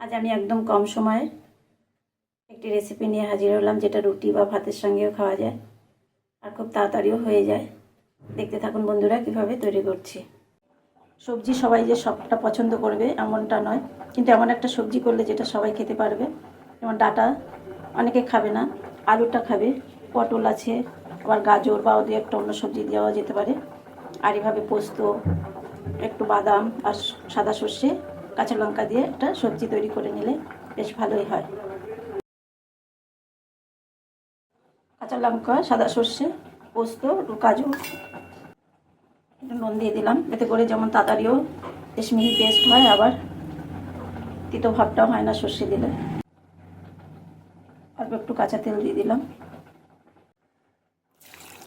আজ আমি একদম কম সময়ে একটি রেসিপি নিয়ে হাজির হলাম, যেটা রুটি বা ভাতের সঙ্গেও খাওয়া যায় আর খুব তাড়াতাড়িও হয়ে যায়। দেখতে থাকুন বন্ধুরা কীভাবে তৈরি করছি। সবজি সবাই যে সবটা পছন্দ করবে এমনটা নয়, কিন্তু এমন একটা সবজি করলে যেটা সবাই খেতে পারবে। যেমন ডাটা, অনেকে খাবে না, আলুটা খাবে, পটল আছে, আবার গাজর বা ওদের একটা অন্য সবজি দেওয়া যেতে পারে। আর এভাবে পোস্ত, একটু বাদাম আর সাদা সর্ষে কাঁচা লঙ্কা দিয়ে একটা সবজি তৈরি করে নিলে বেশ ভালোই হয়। কাঁচা লঙ্কা, সাদা সর্ষে, পোস্ত কাজু নুন দিয়ে দিলাম। এতে করে যেমন তাড়াতাড়িও বেশ মিহি পেস্ট হয়, আবার তিতো ভাবটাও হয় না সর্ষে দিলে। অল্প একটু কাঁচা তেল দিয়ে দিলাম।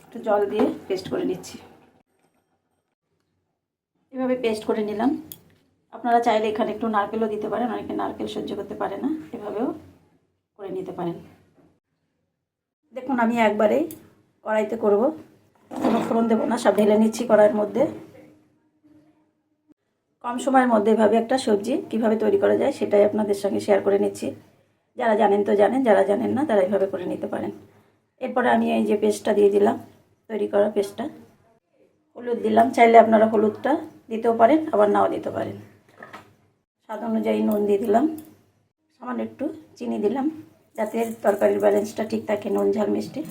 একটু জল দিয়ে পেস্ট করে নিচ্ছি। এভাবে পেস্ট করে নিলাম। আপনারা চাইলে এখানে একটু নারকেলও দিতে পারেন, অনেকে নারকেল সহ্য করতে পারে না, এভাবেও করে নিতে পারেন। দেখুন, আমি একবারেই কড়াইতে করব, কোনো ফোড়ন দেবো না, সব ঢেলে নিচ্ছি কড়াইয়ের মধ্যে। কম সময়ের মধ্যে এভাবে একটা সবজি কীভাবে তৈরি করা যায় সেটাই আপনাদের সঙ্গে শেয়ার করে নিচ্ছি। যারা জানেন তো জানেন, যারা জানেন না তারা এইভাবে করে নিতে পারেন। এরপরে আমি এই যে পেস্টটা দিয়ে দিলাম, তৈরি করা পেস্টটা। হলুদ দিলাম, চাইলে আপনারা হলুদটা দিতেও পারেন, আবার নাও দিতে পারেন। স্বাদ অনুযায়ী নুন দিয়ে দিলাম। সামান্য একটু চিনি দিলাম যাতে তরকারির ব্যালেন্সটা ঠিক থাকে, নুন, ঝাল, মিষ্টি।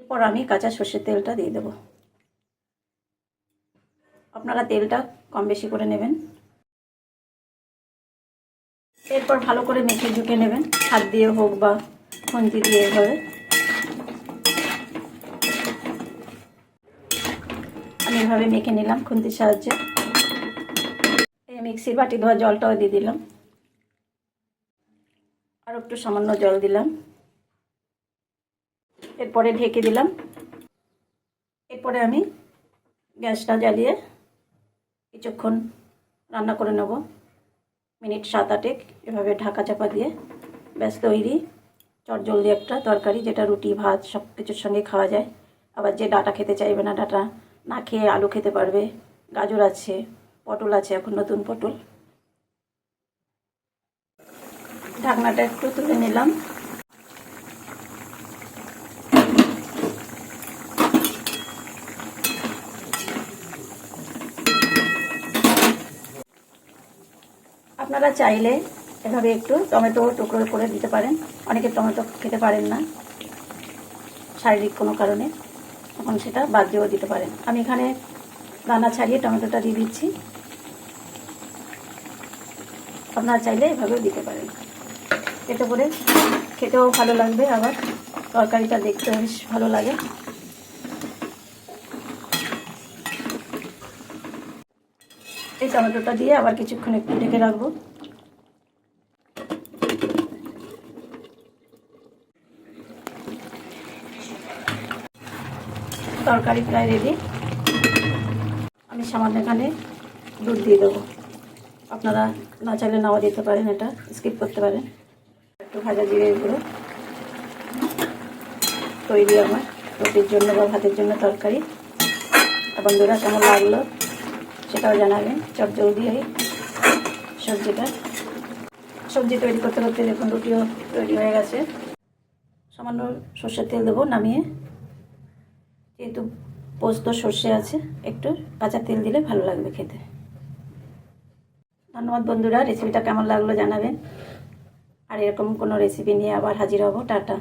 এরপর আমি কাঁচা সর্ষের তেলটা দিয়ে দেবো। আপনারা তেলটা কম বেশি করে নেবেন। এরপর ভালো করে মেখে ঝুঁকে নেবেন। হাত দিয়ে হোক বা খুন্তি দিয়ে এভাবে। আমি এভাবে মেখে নিলাম খুন্তির সাহায্যে। মিক্সির বাটি ধোয়া জলটাও দিয়ে দিলাম। আর একটু সামান্য জল দিলাম। এরপরে ঢেকে দিলাম। এরপরে আমি গ্যাসটা জ্বালিয়ে কিছুক্ষণ রান্না করে নেব। মিনিট সাত আটেক। এভাবে ঢাকা চাপা দিয়ে ব্যাস তৈরি। চটজলদি একটা তরকারি, যেটা রুটি, ভাত সব কিছুর সঙ্গে খাওয়া যায়। আবার যে ডাটা খেতে চাইবে না, ডাটা না খেয়ে আলু খেতে পারবে, গাজর আছে। পটল আছে, এখন নতুন পটল। ঢাকনাটা একটু তুলে নিলাম। আপনারা চাইলে এভাবে একটু টমেটো টুকরো করে দিতে পারেন। অনেকে টমেটো খেতে পারেন না, শারীরিক কোনো কারণে। তখন সেটা বাদ দিয়েও দিতে পারেন। আমি এখানে দানা ছাড়িয়ে টমেটোটা দিয়ে দিচ্ছি। আপনারা চাইলে এভাবেও দিতে পারেন। এতে করে খেতেও ভালো লাগবে, আবার তরকারিটা দেখতেও বেশ ভালো লাগে। এই টমেটোটা দিয়ে আবার কিছুক্ষণ একটু ঢেকে রাখব। তরকারি প্রায় রেডি আমি সামান্য এখানে দুধ দিয়ে দেবো। আপনারা না চাইলে নাও দিতে পারেন এটা স্কিপ করতে পারেন। একটু ভাজা জিরে গুঁড়ো। তৈরি আমার, রুটির জন্য বা ভাতের জন্য তরকারি। বন্ধুরা কেমন লাগল সেটাও জানাবেন। চট জলদি এই সবজিটা, সবজি তৈরি করতে করতে দেখুন রুটিও তৈরি হয়ে গেছে। সামান্য সর্ষের তেল দেবো নামিয়ে। যেহেতু পোস্ত সর্ষে আছে, একটু কাঁচা তেল দিলে ভালো লাগবে খেতে। ধন্যবাদ বন্ধুরা রেসিপিটা কেমন লাগল জানাবেন। আর এরকম কোনো রেসিপি নিয়ে আবার হাজির হব। টাটা।